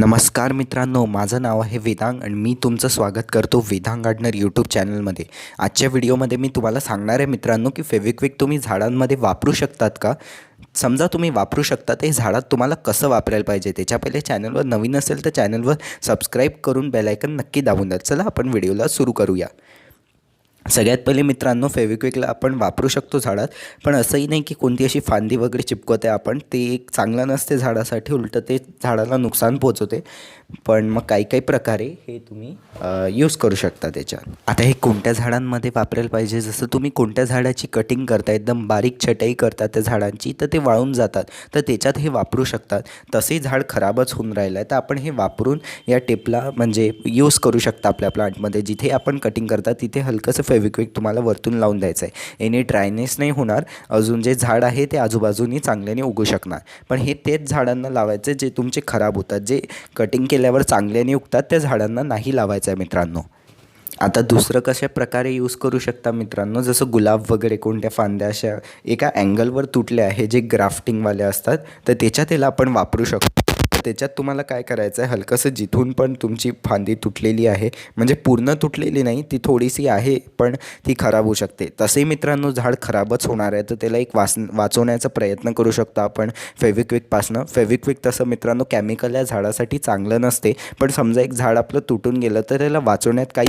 नमस्कार मित्रांनो माझं नाव आहे वेदांग आणि मी तुमचं स्वागत करतो वेदांग गार्डनर यूट्यूब चॅनलमध्ये. आजच्या व्हिडिओमध्ये मी तुम्हाला सांगणार आहे मित्रांनो की फेविक्विक तुम्ही झाडांमध्ये वापरू शकतात का? समजा तुम्ही वापरू शकता ते झाडात तुम्हाला कसं वापरायला पाहिजे? त्याच्या पहिले चॅनलवर नवीन असेल तर चॅनलवर सबस्क्राईब करून बेलायकन नक्की दाबून द्या. चला आपण व्हिडिओला सुरू करूया. सगळ्यात पहिले मित्रांनो फेविक्विकला आपण वापरू शकतो झाडात पण असंही नाही की कोणती अशी फांदी वगैरे चिपकवते आपण ते एक चांगलं नसते झाडासाठी उलटं ते झाडाला नुकसान पोचवते पण मग काही काही प्रकारे हे तुम्ही यूज करू शकता त्याच्यात. आता हे कोणत्या झाडांमध्ये वापरायला पाहिजे? जसं तुम्ही कोणत्या झाडाची कटिंग करता एकदम बारीक छटाई करता त्या झाडांची तर ते वाळून जातात. तर त्याच्यात हे वापरू शकतात. तसे झाड खराबच होऊन राहिलं आहे तर आपण हे वापरून या टेपला म्हणजे यूज करू शकता आपल्या प्लांटमध्ये जिथे आपण कटिंग करता तिथे हलकंसं फेविक्विक तुम्हाला वरतून लावून द्यायचं आहे. याने ड्रायनेस नाही होणार अजून जे झाड आहे ते आजूबाजूनी चांगल्याने उगू शकणार. पण हे तेच झाडांना लावायचं जे तुमचे खराब होतात जे कटिंग केल्यावर चांगल्याने उगतात त्या झाडांना नाही लावायचं आहे मित्रांनो. आता दुसरं कशा प्रकारे यूज करू शकता मित्रांनो? जसं गुलाब वगैरे कोणत्या फांद्या अशा एका अँगलवर तुटल्या आहे जे ग्राफ्टिंगवाले असतात तर त्याच्यात त्याला आपण वापरू शकतो. त्याच्यात तुम्हाला काय करायचं आहे हलकंसं जिथून पण तुमची फांदी तुटलेली आहे म्हणजे पूर्ण तुटलेली नाही ती थोडीशी आहे पण ती खराब होऊ शकते. तसेही मित्रांनो झाड खराबच होणार आहे तर त्याला एक वाच वाचवण्याचा प्रयत्न करू शकतो आपण फेविक्विकपासनं फेविक्विक तसं मित्रांनो केमिकल या झाडासाठी चांगलं नसते पण समजा एक झाड आपलं तुटून गेलं तर त्याला वाचवण्यात काही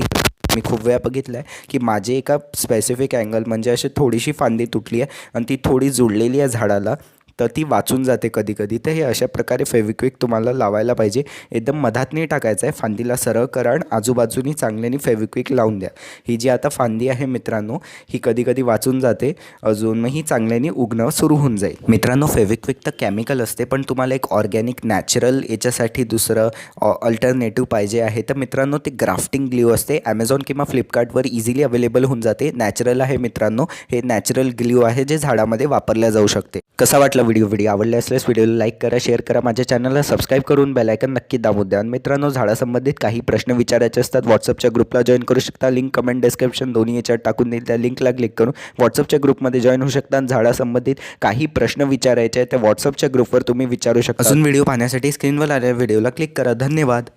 मी खूप वेळा बघितलं आहे की माझे एका स्पेसिफिक अँगल म्हणजे अशी थोडीशी फांदी तुटली आहे आणि ती थोडी जुळलेली आहे झाडाला तर ती वाचून जाते कधी कधी तर हे अशा प्रकारे फेविक्विक तुम्हाला लावायला पाहिजे. एकदम मधात नाही टाकायचं आहे. फांदीला सरळ करा आणि आजूबाजूनी चांगल्याने फेविक्विक लावून द्या. ही जी आता फांदी आहे मित्रांनो ही कधी कधी वाचून जाते. अजून मग ही चांगल्याने उगणं सुरू होऊन जाईल. मित्रांनो फेविक्विक तर केमिकल असते पण तुम्हाला एक ऑर्गॅनिक नॅचरल याच्यासाठी दुसरं अल्टरनेटिव्ह पाहिजे आहे. तर मित्रांनो ते ग्राफ्टिंग ग्ल्यू असते. ॲमेझॉन किंवा फ्लिपकार्टवर इझिली अवेलेबल होऊन जाते. नॅचरल आहे मित्रांनो. हे नॅचरल ग्ल्यू आहे जे झाडामध्ये वापरल्या जाऊ शकते. कसा वाटला व्हिडिओ व्हिडिओ आवडले असल्यास व्हिडिओला लाईक करा शेअर करा. माझ्या चॅनलला सबस्क्राईब करून बेलायकन नक्की दाबून द्या. आणि मित्रांनो झाडासंबंधित काही प्रश्न विचारायचे असतात व्हॉट्सअपच्या ग्रुपला जॉईन करू शकता. लिंक कमेंट डिस्क्रिप्शन दोन्ही याच्यात टाकून देईल. त्या लिंकला क्लिक करून व्हॉट्सअपच्या ग्रुपमध्ये जॉईन होऊ शकता. आणि झाडासंबंधित काही प्रश्न विचारायचे आहेत त्या व्हॉट्सअपच्या ग्रुपवर तुम्ही विचारू शकता. अजून व्हिडिओ पाहण्यासाठी स्क्रीनवर आलेल्या व्हिडिओला क्लिक करा. धन्यवाद.